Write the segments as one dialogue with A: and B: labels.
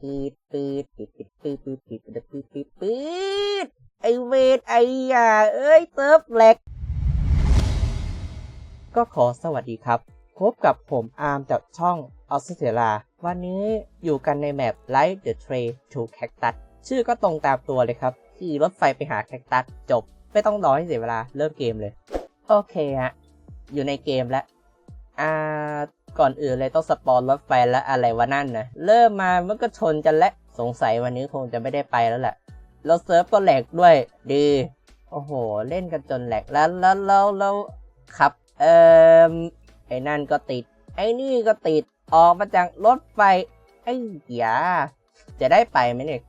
A: ปืดปืดปืดปืดปืดปืดปืดปืดปืดปืดไอเวทไอยาเอ้ยเซิร์ฟแหลกก็ขอสวัสดีครับ พบกับผมอาร์มจากช่องออสเตรลาวันนี้อยู่กันในแมป Light the Trail to Cactus ชื่อก็ตรงตามตัวเลยครับขี่รถไฟไปหาแคคตัสจบ ไม่ต้องรอให้เสียเวลาเริ่มเกมเลย โอเคฮะ อยู่ในเกมแล้วอ่า ก่อนอื่นเลยต้องสปอนรถไฟและอะไรวะนั่นนะเริ่มมามันก็ชนกันและสงสัยวันนี้คงจะไม่ได้ไปแล้วแหละแล้วเซิร์ฟก็แหลกด้วยดีโอ้โห เล่นกันจนแหลกแล้วแล้วแล้วแล้วขับ เอ่อไอ้นั่นก็ติด ไอ้นี่ก็ติดออกมาจากรถไฟไอ้หยาจะได้ไปไหมเนี่ย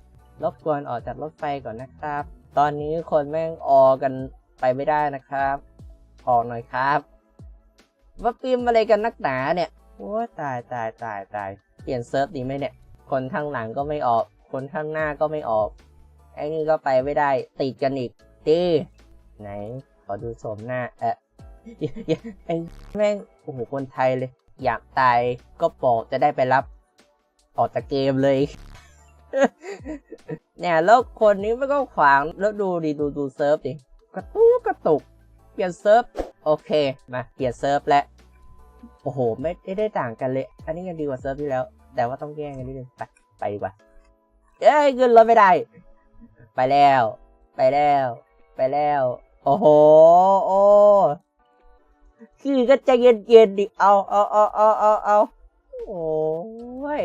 A: รบกวนออกจากรถไฟก่อนนะครับ ตอนนี้คนแม่งออกันไปไม่ได้นะครับ ออกหน่อยครับ ว่าปีมอะไรกันนักหนาเนี่ย โอ้ตายตายตายตายเปลี่ยนเซิร์ฟดีไหมเนี่ย คนข้างหลังก็ไม่ออก คนข้างหน้าก็ไม่ออกไอ้นี่ก็ไปไม่ได้ติดกันอีกดีไหนขอดูโฉมหน้าเอะไอ้แม่งโอ้โหคนไทยเลย อยากตายก็บอกจะได้ไปรับ ออกจากเกมเลยเนี่ยแล้วคนนี้มันก็ขวางแล้วดูดิดูดูเซิร์ฟดิกระตุกกระตุก เปลี่ยนเซิร์ฟ โอเค มา เปลี่ยนเซิร์ฟแล้ว อ้โห ไม่ได้ต่างกันเลย อันนี้ยังดีกว่าเซิร์ฟที่แล้ว แต่ว่าต้องแย่งกันนิดนึง ไป ไปดีกว่า เอ้ยขึ้นรถไม่ได้ ไปแล้ว ไปแล้ว ไปแล้ว โอ้โห โอ้คือก็ใจเย็นๆดิ เอาเอาเอาเอาเอาเอาโอ้ย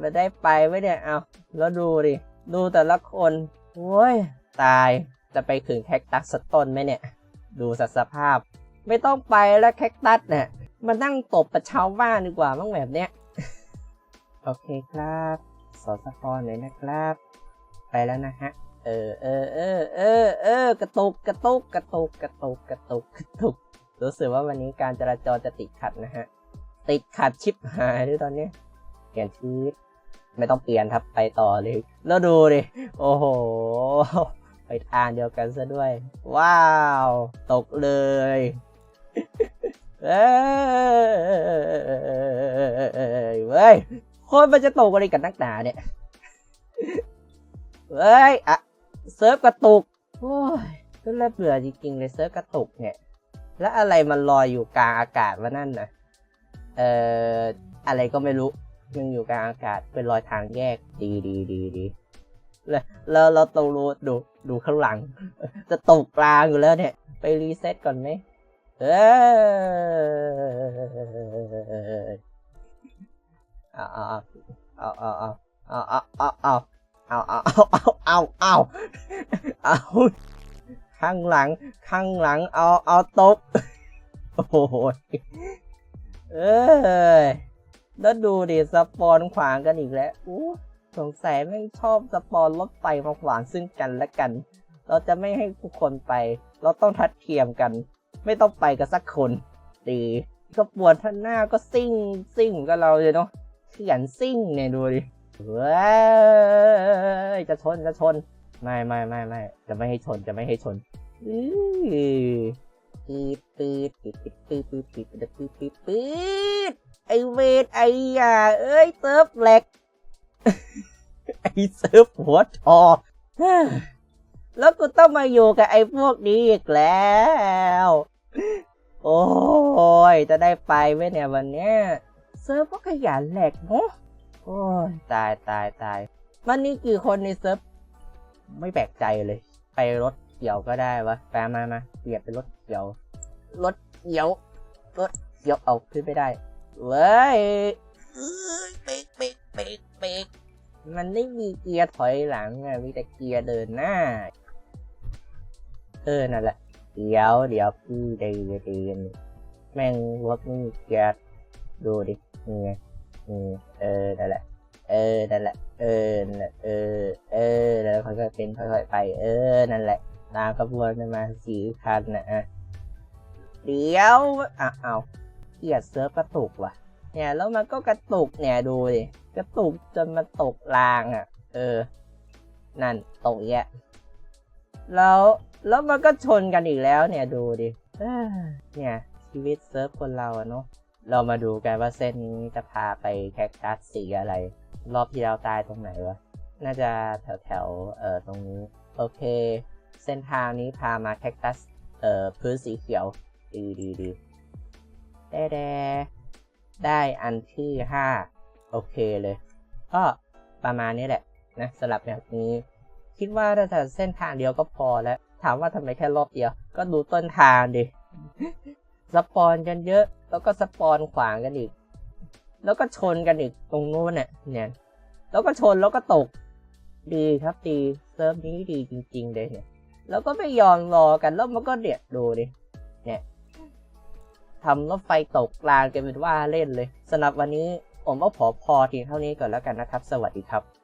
A: มาได้ไปไหมเนี่ย เอาแล้วดูดิ ดูแต่ละคนโอ้ย ตาย จะไปถึงแคคตัสสักต้นไหมเนี่ย ดูสัสภาพ ไม่ต้องไปแล้วแคคตัสเนี่ย มานั่งตบประชาวบ้านดีกว่าบ้างแบบเนี้ย โอเคครับสอสปอนเลยนะครับ ไปแล้วนะฮะ เออเออเออเออเออกระตุกกระตุกกระตุกกระตุกกระตุกกระตุก รู้สึกว่าวันนี้การจราจรจะติดขัดนะฮะ ติดขัดชิบหายด้วยตอนนี้เปลี่ยนชีวิตไม่ต้องเปลี่ยนครับไปต่อเลย แล้วดูดิ โอ้โห ไปทางเดียวกันซะด้วย ว้าว ตกเลย เอ้ยเว้ยคนมันจะตกอะไรกันนักหนาเนี่ยเฮ้ยอะเซิร์ฟกระตุก โอ้ยก็เริ่มเบื่อจริงๆเลยเซิร์ฟกระตุกเนี่ย แล้วอะไรมันลอยอยู่กลางอากาศวะนั่นนะเอ่อ อะไรก็ไม่รู้ยังอยู่กลางอากาศเป็นรอยทางแยก ดีดีดีดีแล้วแล้วเราต้องรู้ดูดูข้างหลัง จะตกกลางอยู่แล้วเนี่ย ไปรีเซ็ตก่อนไหม เออเอาเอาเอาเอาเอาเอาเอาเอาเอาเอาเอาเอาเอาเอาเอาข้างหลัง ข้างหลัง เอาเอาตก โอ้โหเอ้ยแล้วดูดิสปอนขวางกันอีกแล้วอู้สงสัยแม่งชอบสปอนรถไฟมาขวางซึ่งกันและกัน เราจะไม่ให้ทุกคนไป เราต้องทัดเทียมกัน ไม่ต้องไปกันสักคนดีกระบวนท่านหน้าก็ซิ่งซิ่งกับเราเลยเนาะเขียนซิ่งเนี่ยดูดิเว้ยจะชนจะชน ไม่ไม่ไม่ไม่จะไม่ให้ชนจะไม่ให้ชนอื้อปืดปืดปืดปืดปืดปืดปืดปืดปืดปืดไอเวทไอยาเอ้ยเซิร์ฟแหลกไอเซิร์ฟหัวทอแล้วกูต้องมาอยู่กับไอพวกนี้อีกแล้ว โอ้ย จะได้ไปไหมเนี่ยวันเนี้ยเซิร์ฟก็ขยันแหลกเนาะโอ้ย ตายตายตายมันนี่กี่คนในเซิร์ฟไม่แปลกใจเลย ไปรถเกี่ยวก็ได้วะแปลมามาเปลี่ยนเป็นรถเกี่ยว รถเกี่ยว รถเกี่ยวเอาขึ้นไม่ได้ เว้ยเอ้ยเบรกเบรกเบรกเบรกมันไม่มีเกียร์ถอยหลังอะมีแต่เกียร์เดินหน้า เออ นั่นแหละ เดี๋ยวเดี๋ยวพี่เดีดีนแม่งรถไม่มีเกียร์ดูดินี่ไงนี่เออนั่นแหละ เออนั่นแหละ เออนั่นแหละเออ เออ แล้วค่อยๆเป็นค่อยๆไป เออ นั่นแหละตามขบวนกันมาสี่คันนะอะเดี๋ยวอะเอาเกียดเซิร์ฟกระตุกว่ะ เนี่ยแล้วมันก็กระตุกเนี่ยดูดิกระตุกจนมันตกรางอะ เออ นั่นตกแยะแล้ว แล้วมันก็ชนกันอีกแล้วเนี่ยดูดิเนี่ยชีวิตเซิร์ฟคนเราอะเนาะเรามาดูกันว่าเส้นนี้จะพาไปแคคตัสสีอะไร รอบที่แล้วตายตรงไหนวะ น่าจะแถวแถวเอ่อตรงนี้ โอเค เส้นทางนี้พามาแคคตัสเอ่อพื้นสีเขียวดีดีดีแดแดได้อันที่ห้าโอเคเลย ก็ประมาณนี้แหละนะสำหรับแบบนี้ คิดว่าถ้าเส้นทางเดียวก็พอแล้ว ถามว่าทำไมแค่รอบเดียว ก็ดูต้นทางดิ สปอนกันเยอะ แล้วก็สปอนขวางกันอีก แล้วก็ชนกันอีกตรงโน้นเนี่ยเนี่ย แล้วก็ชนแล้วก็ตก ดีครับดีเซิร์ฟนี้ดีจริง ๆ เลยเนี่ย แล้วก็ไม่ยอมรอกัน แล้วมันก็เดียดดูดิ เนี่ยทำรถไฟตกกลางกันเป็นว่าเล่นเลยสำหรับวันนี้ผมก็ขอพอทีเท่านี้ก่อนแล้วกันนะครับ สวัสดีครับ